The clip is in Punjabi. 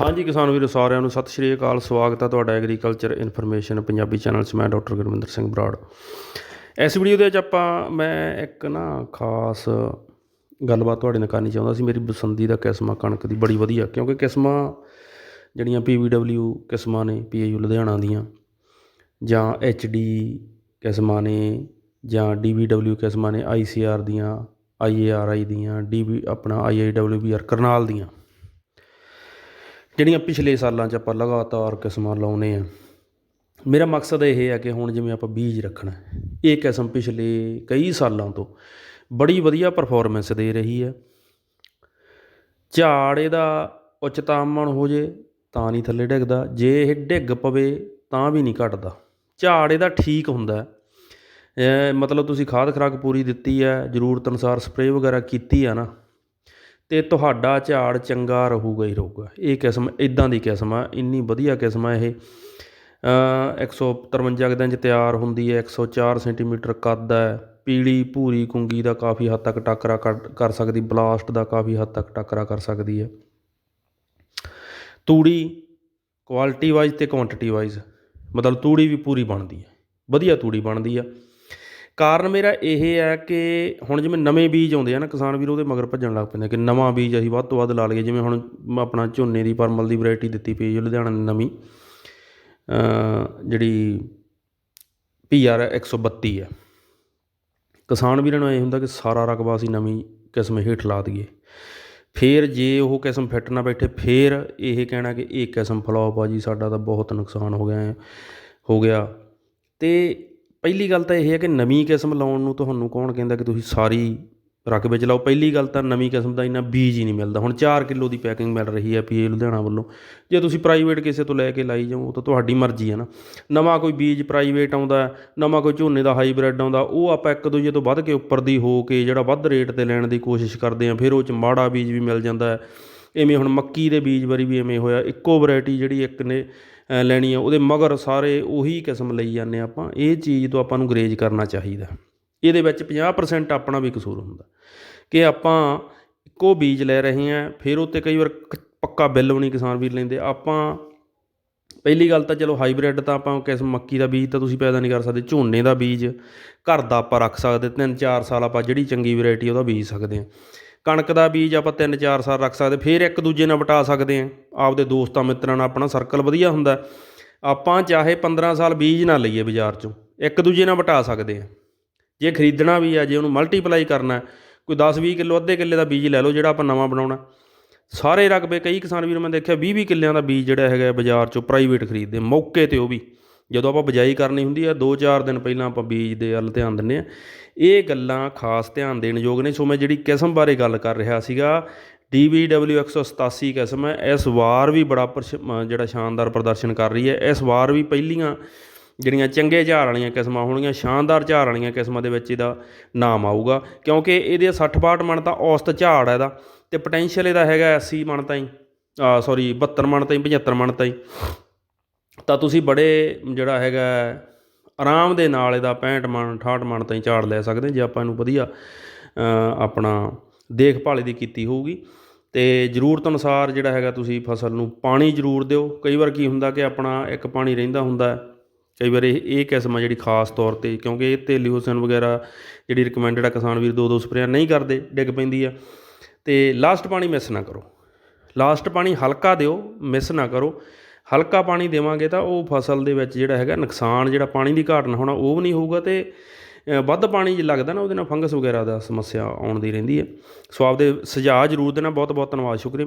ਹਾਂਜੀ ਕਿਸਾਨ ਵੀਰੋ, ਸਾਰਿਆਂ ਨੂੰ ਸਤਿ ਸ਼੍ਰੀ ਅਕਾਲ। ਸਵਾਗਤ ਹੈ ਤੁਹਾਡਾ ਐਗਰੀਕਲਚਰ ਇਨਫੋਰਮੇਸ਼ਨ ਪੰਜਾਬੀ ਚੈਨਲ 'ਚ। ਮੈਂ ਡਾਕਟਰ ਗੁਰਵਿੰਦਰ ਸਿੰਘ ਬਰਾੜ। ਇਸ ਵੀਡੀਓ ਦੇ ਵਿੱਚ ਆਪਾਂ, ਮੈਂ ਇੱਕ ਨਾ ਖਾਸ ਗੱਲਬਾਤ ਤੁਹਾਡੇ ਨਾਲ ਕਰਨੀ ਚਾਹੁੰਦਾ ਸੀ। ਮੇਰੀ ਪਸੰਦੀਦਾ ਕਿਸਮਾਂ ਕਣਕ ਦੀ ਬੜੀ ਵਧੀਆ, ਕਿਉਂਕਿ ਕਿਸਮਾਂ ਜਿਹੜੀਆਂ ਪੀਵੀਡਬਲਿਊ ਕਿਸਮਾਂ ਨੇ ਪੀਏਯੂ ਲੁਧਿਆਣਾ ਦੀਆਂ, ਜਾਂ ਐਚਡੀ ਕਿਸਮਾਂ ਨੇ, ਜਾਂ ਡੀਵੀਡਬਲਿਊ ਕਿਸਮਾਂ ਨੇ ਆਈਸੀਆਰ ਦੀਆਂ ਆਈਏਆਰਆਈ ਦੀਆਂ ਡੀਵੀ ਆਪਣਾ ਆਈਆਈਡਬਲਿਊਬੀਆਰ ਕਰਨਾਲ ਦੀਆਂ। ਜਿਹੜੀਆਂ ਪਿਛਲੇ ਸਾਲਾਂ 'ਚ ਆਪਾਂ ਲਗਾਤਾਰ ਕਿਸਮਾਂ ਲਾਉਨੇ ਆ, ਮੇਰਾ ਮਕਸਦ ਇਹ ਹੈ ਕਿ ਹੁਣ ਜਿਵੇਂ ਆਪਾਂ ਬੀਜ ਰੱਖਣਾ ਇਹ ਕਿਸਮ ਪਿਛਲੇ ਕਈ ਸਾਲਾਂ ਤੋਂ ਬੜੀ ਵਧੀਆ ਪਰਫਾਰਮੈਂਸ ਦੇ ਰਹੀ ਹੈ। ਝਾੜ ਇਹਦਾ ਉੱਚ ਤਾਪਮਾਨ ਹੋ ਜੇ ਤਾਂ ਨਹੀਂ ਥੱਲੇ ਡਿੱਗਦਾ, ਜੇ ਇਹ ਡਿੱਗ ਪਵੇ ਤਾਂ ਵੀ ਨਹੀਂ ਘਟਦਾ। ਝਾੜ ਇਹਦਾ ਠੀਕ ਹੁੰਦਾ ਮਤਲਬ ਤੁਸੀਂ ਖਾਦ ਖੁਰਾਕ ਪੂਰੀ ਦਿੱਤੀ ਹੈ, ਜ਼ਰੂਰਤ ਅਨੁਸਾਰ ਸਪਰੇਅ ਵਗੈਰਾ ਕੀਤੀ ਆ ਨਾ ਅਤੇ ਤੁਹਾਡਾ ਝਾੜ ਚੰਗਾ ਰਹੂਗਾ ਹੀ ਰਹੂਗਾ। ਇਹ ਕਿਸਮ ਇੱਦਾਂ ਦੀ ਕਿਸਮ ਆ, ਇੰਨੀ ਵਧੀਆ ਕਿਸਮ ਆ ਇਹ। ਇੱਕ ਅ 153 ਦਿਨ ਚ ਤਿਆਰ ਹੁੰਦੀ ਹੈ 104 ਸੈਂਟੀਮੀਟਰ ਕੱਦ ਹੈ। ਪੀਲੀ ਭੂਰੀ ਕੁੰਗੀ ਦਾ ਕਾਫੀ ਹੱਦ ਤੱਕ ਟੱਕਰਾ ਕਰ- ਕਰ ਸਕਦੀ, ਬਲਾਸਟ ਦਾ ਕਾਫੀ ਹੱਦ ਤੱਕ ਟੱਕਰਾ ਕਰ ਸਕਦੀ ਹੈ। ਤੂੜੀ ਕੁਆਲਿਟੀ ਵਾਈਜ਼ ਤੇ ਕੁਆਂਟੀਟੀ ਵਾਈਜ਼ ਮਤਲਬ ਤੂੜੀ ਵੀ ਪੂਰੀ ਬਣਦੀ ਹੈ। ਵਧੀਆ ਤੂੜੀ ਬਣਦੀ ਆ। ਕਾਰਨ ਮੇਰਾ ਇਹ ਹੈ ਕਿ ਹੁਣ ਜਿਵੇਂ ਨਵੇਂ ਬੀਜ ਆਉਂਦੇ ਆ ਨਾ, ਕਿਸਾਨ ਵੀਰ ਉਹਦੇ ਮਗਰ ਭੱਜਣ ਲੱਗ ਪੈਂਦੇ ਕਿ ਨਵਾਂ ਬੀਜ ਅਸੀਂ ਵੱਧ ਤੋਂ ਵੱਧ ਲਾ ਲਈਏ। ਜਿਵੇਂ ਹੁਣ ਆਪਣਾ ਝੋਨੇ ਦੀ ਪਰਮਲ ਦੀ ਵੈਰਾਈਟੀ ਦਿੱਤੀ ਪਈ ਹੈ ਲੁਧਿਆਣਾ ਦੀ ਨਵੀਂ। ਜਿਹੜੀ ਪੀਆਰ 132 ਹੈ ਕਿਸਾਨ ਵੀਰਾਂ ਨੂੰ ਇਹ ਹੁੰਦਾ ਕਿ ਸਾਰਾ ਰਕਬਾ ਅਸੀਂ ਨਵੀਂ ਕਿਸਮ ਹੇਠ ਲਾ ਦਈਏ। ਫੇਰ ਜੇ ਉਹ ਕਿਸਮ ਫਿੱਟ ਨਾ ਬੈਠੇ, ਫੇਰ ਇਹ ਕਹਿਣਾ ਕਿ ਇਹ ਕਿਸਮ ਫਲॉप ਆ ਜੀ, ਸਾਡਾ ਤਾਂ ਬਹੁਤ ਨੁਕਸਾਨ ਹੋ ਗਿਆ ਹੋ ਗਿਆ। ਤੇ ਪਹਿਲੀ ਗੱਲ ਤਾਂ ਇਹ ਹੈ ਕਿ ਨਵੀਂ ਕਿਸਮ ਲਾਉਣ ਨੂੰ ਤੁਹਾਨੂੰ ਕੌਣ ਕਹਿੰਦਾ ਕਿ ਤੁਸੀਂ ਸਾਰੀ ਰਕਬੇ 'ਚ ਲਾਓ। ਪਹਿਲੀ ਗੱਲ ਤਾਂ ਨਵੀਂ ਕਿਸਮ ਦਾ ਇੰਨਾ ਬੀਜ ਹੀ ਨਹੀਂ ਮਿਲਦਾ। ਹੁਣ 4 ਕਿਲੋ ਦੀ ਪੈਕਿੰਗ ਮਿਲ ਰਹੀ ਹੈ ਪੀਏ ਲੁਧਿਆਣਾ ਵੱਲੋਂ। ਜੇ ਤੁਸੀਂ ਪ੍ਰਾਈਵੇਟ ਕਿਸੇ ਤੋਂ ਲੈ ਕੇ ਲਾਈ ਜਾਓ, ਉਹ ਤਾਂ ਤੁਹਾਡੀ ਮਰਜ਼ੀ ਹੈ ਨਾ। ਨਵਾਂ ਕੋਈ ਬੀਜ ਪ੍ਰਾਈਵੇਟ ਆਉਂਦਾ, ਨਵਾਂ ਕੋਈ ਝੋਨੇ ਦਾ ਹਾਈਬ੍ਰਿਡ ਆਉਂਦਾ, ਉਹ ਆਪਾਂ ਇੱਕ ਦੂਜੇ ਤੋਂ ਵੱਧ ਕੇ ਉੱਪਰ ਦੀ ਹੋ ਕੇ ਜਿਹੜਾ ਵੱਧ ਰੇਟ ਤੇ ਲੈਣ ਦੀ ਕੋਸ਼ਿਸ਼ ਕਰਦੇ ਆ ਫਿਰ ਉਹ ਚ ਮਾੜਾ ਬੀਜ ਵੀ ਮਿਲ ਜਾਂਦਾ ਹੈ। ਐਵੇਂ ਹੁਣ ਮੱਕੀ ਦੇ ਬੀਜ ਵਾਰੀ ਵੀ ਐਵੇਂ ਹੋਇਆ। ਇੱਕੋ ਵੈਰਾਈਟੀ ਜਿਹੜੀ ਇੱਕ ਨੇ ਲੈਣੀ ਆ, ਉਹਦੇ ਮਗਰ ਸਾਰੇ ਉਹੀ ਕਿਸਮ ਲਈ ਜਾਂਦੇ ਹਾਂ ਆਪਾਂ। ਇਹ ਚੀਜ਼ ਤੋਂ ਆਪਾਂ ਨੂੰ ਗਰੇਜ ਕਰਨਾ ਚਾਹੀਦਾ। ਇਹਦੇ ਵਿੱਚ 50% ਆਪਣਾ ਵੀ ਕਸੂਰ ਹੁੰਦਾ। ਕਿ ਆਪਾਂ ਇੱਕੋ ਬੀਜ ਲੈ ਰਹੇ ਹਾਂ ਫਿਰ ਉੱਤੇ ਕਈ ਵਾਰ ਪੱਕਾ ਬਿੱਲ ਵੀ ਨਹੀਂ ਕਿਸਾਨ ਵੀਰ ਲੈਂਦੇ। ਆਪਾਂ ਪਹਿਲੀ ਗੱਲ ਤਾਂ ਚਲੋ ਹਾਈਬ੍ਰਿਡ ਤਾਂ ਆਪਾਂ ਕਿਸਮ ਮੱਕੀ ਦਾ ਬੀਜ ਤਾਂ ਤੁਸੀਂ ਪੈਦਾ ਨਹੀਂ ਕਰ ਸਕਦੇ। ਝੋਨੇ ਦਾ ਬੀਜ ਘਰ ਦਾ ਆਪਾਂ ਰੱਖ ਸਕਦੇ। ਤਿੰਨ ਚਾਰ ਸਾਲ ਆਪਾਂ ਜਿਹੜੀ ਚੰਗੀ ਵੈਰਾਈਟੀ ਉਹਦਾ ਬੀਜ ਸਕਦੇ ਹਾਂ ਕਣਕ ਦਾ ਬੀਜ ਆਪਾਂ ਤਿੰਨ ਚਾਰ ਸਾਲ ਰੱਖ ਸਕਦੇ, ਫਿਰ ਇੱਕ ਦੂਜੇ ਨਾਲ ਵਟਾ ਸਕਦੇ ਹਾਂ। ਆਪਦੇ ਦੋਸਤਾਂ ਮਿੱਤਰਾਂ ਨਾਲ ਆਪਣਾ ਸਰਕਲ ਵਧੀਆ ਹੁੰਦਾ। ਆਪਾਂ ਚਾਹੇ 15 ਸਾਲ ਬੀਜ ਨਾ ਲਈਏ ਬਾਜ਼ਾਰ ਚੋਂ, ਇੱਕ ਦੂਜੇ ਨਾਲ ਵਟਾ ਸਕਦੇ ਹਾਂ। ਜੇ ਖਰੀਦਣਾ ਵੀ ਆ, ਜੇ ਉਹਨੂੰ ਮਲਟੀਪਲਾਈ ਕਰਨਾ, ਕੋਈ 10-20 ਕਿਲੋ, ਅੱਧੇ ਕਿੱਲੇ ਦਾ ਬੀਜ ਲੈ ਲਓ ਜਿਹੜਾ ਆਪਾਂ ਨਵਾਂ ਬਣਾਉਣਾ। ਸਾਰੇ ਰਕਬੇ, ਕਈ ਕਿਸਾਨ ਵੀਰ, ਮੈਂ ਦੇਖਿਆ 20-20 ਕਿੱਲਿਆਂ ਦਾ ਬੀਜ ਜਿਹੜਾ ਹੈਗਾ ਬਾਜ਼ਾਰ ਚੋਂ ਪ੍ਰਾਈਵੇਟ ਖਰੀਦਦੇ ਮੌਕੇ ਤੇ ਉਹ ਵੀ। ਜਦੋਂ ਆਪਾਂ ਬਿਜਾਈ ਕਰਨੀ ਹੁੰਦੀ ਆ 2-4 ਦਿਨ ਪਹਿਲਾਂ ਆਪਾਂ ਬੀਜ ਦੇ ਵੱਲ ਧਿਆਨ ਦਿੰਨੇ ਆ। ਇਹ ਗੱਲਾਂ ਖਾਸ ਧਿਆਨ ਦੇਣ ਯੋਗ ਨੇ। ਸੋ ਮੈਂ ਜਿਹੜੀ ਕਿਸਮ ਬਾਰੇ ਗੱਲ ਕਰ ਰਿਹਾ ਸੀਗਾ DBW 187 ਕਿਸਮ ਹੈ। ਇਸ ਵਾਰ ਵੀ ਬੜਾ ਪ੍ਰਸ਼- ਜਿਹੜਾ ਸ਼ਾਨਦਾਰ ਪ੍ਰਦਰਸ਼ਨ ਕਰ ਰਹੀ ਹੈ। ਇਸ ਵਾਰ ਵੀ ਪਹਿਲੀਆਂ ਜਿਹੜੀਆਂ ਚੰਗੇ ਝਾੜ ਵਾਲੀਆਂ ਕਿਸਮਾਂ ਹੋਣਗੀਆਂ, ਸ਼ਾਨਦਾਰ ਝਾੜ ਵਾਲੀਆਂ ਕਿਸਮਾਂ ਦੇ ਵਿੱਚ ਇਹਦਾ ਨਾਮ ਆਊਗਾ। ਕਿਉਂਕਿ ਇਹਦੇ 60-62 ਮਣ ਤਾਂ ਔਸਤ ਝਾੜ ਹੈ ਇਹਦਾ ਤੇ ਪੋਟੈਂਸ਼ੀਅਲ ਇਹਦਾ ਹੈਗਾ 80 ਮਣ ਤਾਈਂ ਆ ਸੌਰੀ 72 ਮਣ ਤਾਈਂ 75 ਮਣ ਤਾਈਂ। ਤਾਂ ਤੁਸੀਂ ਬੜੇ ਜਿਹੜਾ ਹੈਗਾ ਆਰਾਮ ਦੇ ਨਾਲ ਇਹਦਾ 65 ਮਣ 68 ਮਣ ਤਾਈਂ ਝਾੜ ਲੈ ਸਕਦੇ ਜੇ ਆਪਾਂ ਇਹਨੂੰ ਵਧੀਆ ਆਪਣਾ ਦੇਖਭਾਲ ਇਹਦੀ ਕੀਤੀ ਹੋਊਗੀ। ਤੇ ਜ਼ਰੂਰਤ ਅਨੁਸਾਰ ਜਿਹੜਾ ਹੈਗਾ ਤੁਸੀਂ ਫਸਲ ਨੂੰ ਪਾਣੀ ਜ਼ਰੂਰ ਦਿਓ। ਕਈ ਵਾਰ ਕੀ ਹੁੰਦਾ ਕਿ ਆਪਣਾ ਇੱਕ ਪਾਣੀ ਰਹਿੰਦਾ ਹੁੰਦਾ ਕਈ ਵਾਰ ਇਹ ਇਹ ਕਿਸਮ ਆ ਜਿਹੜੀ ਖਾਸ ਤੌਰ ਤੇ, ਕਿਉਂਕਿ ਇਹ ਤੇ ਲਿਓਸਨ ਵਗੈਰਾ ਜਿਹੜੀ ਰਿਕਮੈਂਡਡ ਆ ਕਿਸਾਨ ਵੀਰ ਦੋ ਦੋ ਸਪਰੇਆਂ ਨਹੀਂ ਕਰਦੇ, ਡਿੱਗ ਪੈਂਦੀ ਆ। ਤੇ ਲਾਸਟ ਪਾਣੀ ਮਿਸ ਨਾ ਕਰੋ। ਲਾਸਟ ਪਾਣੀ ਹਲਕਾ ਦਿਓ ਮਿਸ ਨਾ ਕਰੋ। ਹਲਕਾ ਪਾਣੀ ਦੇਵਾਂਗੇ ਤਾਂ ਉਹ ਫਸਲ ਦੇ ਵਿੱਚ ਜਿਹੜਾ ਹੈਗਾ ਨੁਕਸਾਨ ਜਿਹੜਾ ਪਾਣੀ ਦੀ ਘਾਟ ਨਾ ਹੋਣਾ, ਉਹ ਵੀ ਨਹੀਂ ਹੋਊਗਾ ਤੇ ਵੱਧ ਪਾਣੀ ਜੇ ਲੱਗਦਾ ਨਾ ਉਹਦੇ ਨਾਲ ਫੰਗਸ ਵਗੈਰਾ ਦਾ ਸਮੱਸਿਆ ਆਉਣ ਦੀ ਰਹਿੰਦੀ ਹੈ। ਸੋ ਆਪਦੇ ਸੁਝਾਅ ਜ਼ਰੂਰ ਦੇਣਾ ਬਹੁਤ ਬਹੁਤ ਧੰਨਵਾਦ, ਸ਼ੁਕਰੀਆ।